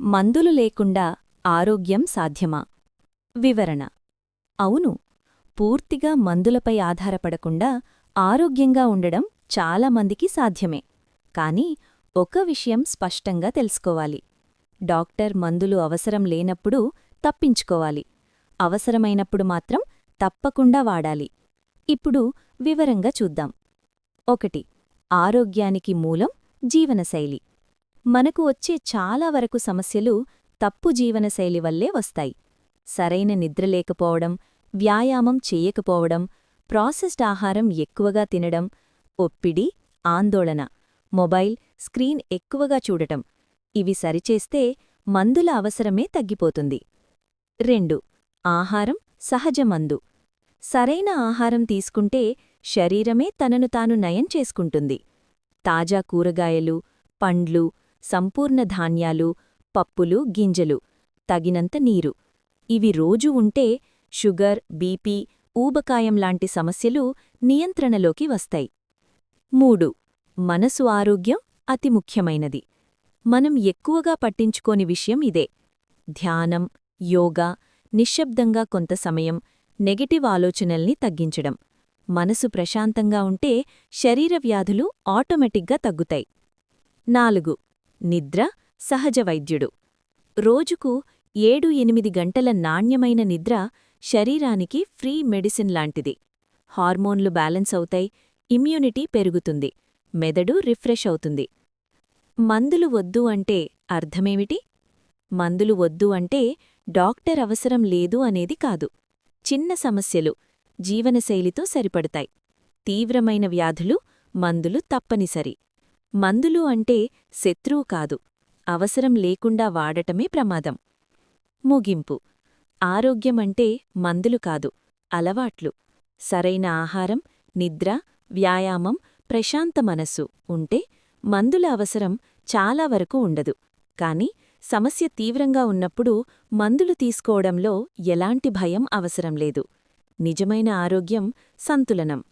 మందులు లేకుండా ఆరోగ్యం సాధ్యమా? వివరణ. అవును పూర్తిగా మందులపై ఆధారపడకుండా ఆరోగ్యంగా ఉండడం చాలామందికి సాధ్యమే. కాని ఒక విషయం స్పష్టంగా తెలుసుకోవాలి. డాక్టర్ మందులు అవసరం లేనప్పుడు తప్పించుకోవాలి. అవసరమైనప్పుడు మాత్రం తప్పకుండా వాడాలి. ఇప్పుడు వివరంగా చూద్దాం. ఒకటి ఆరోగ్యానికి మూలం జీవనశైలి. మనకు వచ్చే చాలా వరకు సమస్యలు తప్పు జీవనశైలి వల్లే వస్తాయి. సరైన నిద్ర లేకపోవడం వ్యాయామం చేయకపోవడం ప్రాసెస్డ్ ఆహారం ఎక్కువగా తినడం ఒప్పిడి ఆందోళన మొబైల్ స్క్రీన్ ఎక్కువగా చూడటం ఇవి సరిచేస్తే మందుల అవసరమే తగ్గిపోతుంది. రెండు ఆహారం సహజ మందు. సరైన ఆహారం తీసుకుంటే శరీరమే తనను తాను నయం చేసుకుంటుంది. తాజా కూరగాయలు పండ్లు సంపూర్ణ ధాన్యాలు పప్పులు గింజలు తగినంత నీరు. ఇవి రోజు ఉంటే షుగర్ బీపీ ఊబకాయం లాంటి సమస్యలు నియంత్రణలోకి వస్తాయి. మూడు. మనసు ఆరోగ్యం అతి ముఖ్యమైనది. మనం ఎక్కువగా పట్టించుకోని విషయం ఇదే. ధ్యానం యోగా నిశ్శబ్దంగా కొంత సమయం నెగటివ్ ఆలోచనల్ని తగ్గించడం. మనసు ప్రశాంతంగా ఉంటే శరీర వ్యాధులు ఆటోమేటిక్గా తగ్గుతాయి. నాలుగు. నిద్ర సహజ వైద్యుడు. రోజుకు ఏడు ఎనిమిది గంటల నాణ్యమైన నిద్ర శరీరానికి ఫ్రీ మెడిసిన్ లాంటిది. హార్మోన్లు బ్యాలెన్స్ అవుతాయి ఇమ్యూనిటీ పెరుగుతుంది మెదడు రిఫ్రెష్ అవుతుంది. మందులు వద్దు అంటే అర్థమేమిటి? మందులు వద్దు అంటే డాక్టర్ అవసరం లేదు అనేది కాదు. చిన్న సమస్యలు జీవనశైలితో సరిపడతాయి. తీవ్రమైన వ్యాధులు మందులు తప్పనిసరి. మందులు అంటే శత్రువు కాదు. అవసరం లేకుండా వాడటమే ప్రమాదం. ముగింపు. ఆరోగ్యమంటే మందులు కాదు అలవాట్లు. సరైన ఆహారం నిద్ర వ్యాయామం ప్రశాంత మనస్సు ఉంటే మందుల అవసరం చాలా వరకు ఉండదు. కాని సమస్య తీవ్రంగా ఉన్నప్పుడు మందులు తీసుకోవడంలో ఎలాంటి భయం అవసరం లేదు. నిజమైన ఆరోగ్యం సంతులనం.